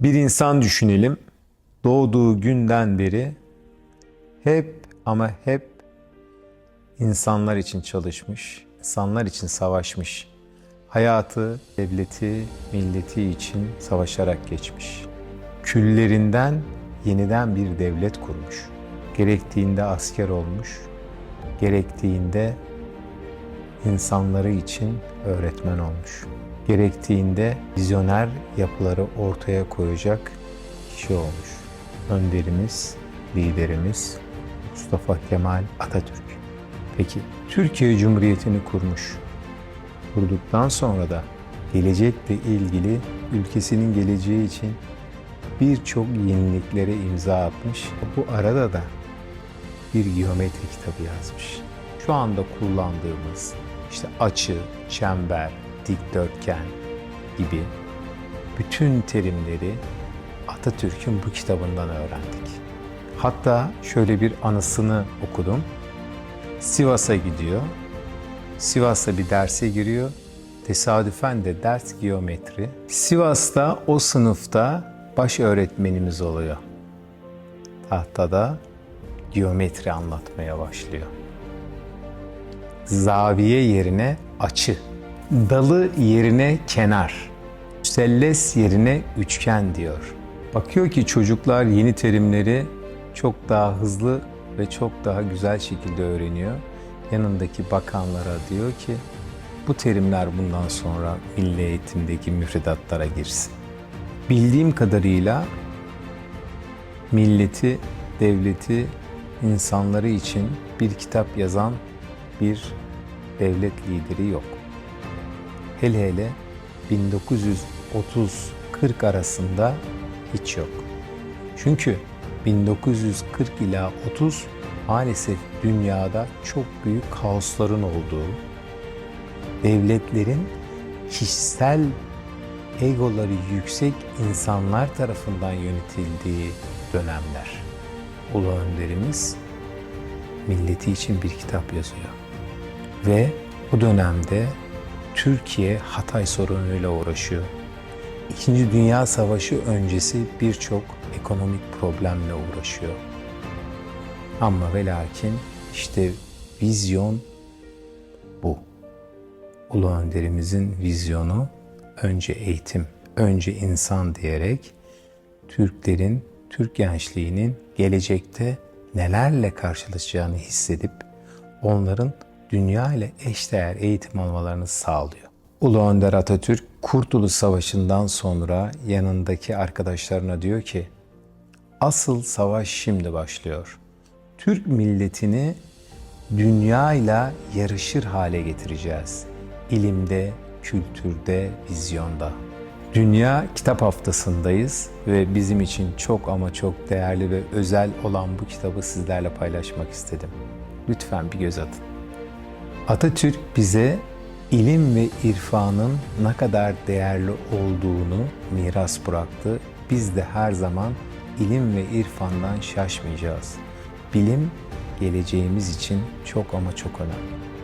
Bir insan düşünelim. Doğduğu günden beri hep ama hep insanlar için çalışmış, insanlar için savaşmış. Hayatı, devleti, milleti için savaşarak geçmiş. Küllerinden yeniden bir devlet kurmuş. Gerektiğinde asker olmuş, gerektiğinde insanları için öğretmen olmuş. Gerektiğinde vizyoner yapıları ortaya koyacak kişi olmuş. Önderimiz, liderimiz Mustafa Kemal Atatürk. Peki Türkiye Cumhuriyeti'ni kurmuş. Kurduktan sonra da gelecekle ilgili ülkesinin geleceği için birçok yeniliklere imza atmış. Bu arada da bir geometri kitabı yazmış. Şu anda kullandığımız işte açı, çember, dikdörtgen gibi bütün terimleri Atatürk'ün bu kitabından öğrendik. Hatta şöyle bir anısını okudum. Sivas'a gidiyor. Sivas'ta bir derse giriyor. Tesadüfen de ders geometri. Sivas'ta o sınıfta baş öğretmenimiz oluyor. Tahtada geometri anlatmaya başlıyor. Zaviye yerine açı, dalı yerine kenar, müselles yerine üçgen diyor. Bakıyor ki çocuklar yeni terimleri çok daha hızlı ve çok daha güzel şekilde öğreniyor. Yanındaki bakanlara diyor ki bu terimler bundan sonra milli eğitimdeki müfredatlara girsin. Bildiğim kadarıyla milleti, devleti, insanları için bir kitap yazan bir devlet lideri yok. Hele hele 1930-40 arasında hiç yok. Çünkü 1940 ila 30 maalesef dünyada çok büyük kaosların olduğu, devletlerin kişisel egoları yüksek insanlar tarafından yönetildiği dönemler. Ulu önderimiz milleti için bir kitap yazıyor. Ve bu dönemde Türkiye Hatay sorunuyla uğraşıyor. İkinci Dünya Savaşı öncesi birçok ekonomik problemle uğraşıyor. Ama ve lakin işte vizyon bu. Ulu önderimizin vizyonu önce eğitim, önce insan diyerek Türklerin, Türk gençliğinin gelecekte nelerle karşılaşacağını hissedip onların dünya ile eşdeğer eğitim almalarını sağlıyor. Ulu Önder Atatürk Kurtuluş Savaşı'ndan sonra yanındaki arkadaşlarına diyor ki asıl savaş şimdi başlıyor. Türk milletini dünyayla yarışır hale getireceğiz. İlimde, kültürde, vizyonda. Dünya Kitap Haftası'ndayız ve bizim için çok ama çok değerli ve özel olan bu kitabı sizlerle paylaşmak istedim. Lütfen bir göz atın. Atatürk bize ilim ve irfanın ne kadar değerli olduğunu miras bıraktı. Biz de her zaman ilim ve irfandan şaşmayacağız. Bilim geleceğimiz için çok ama çok önemli.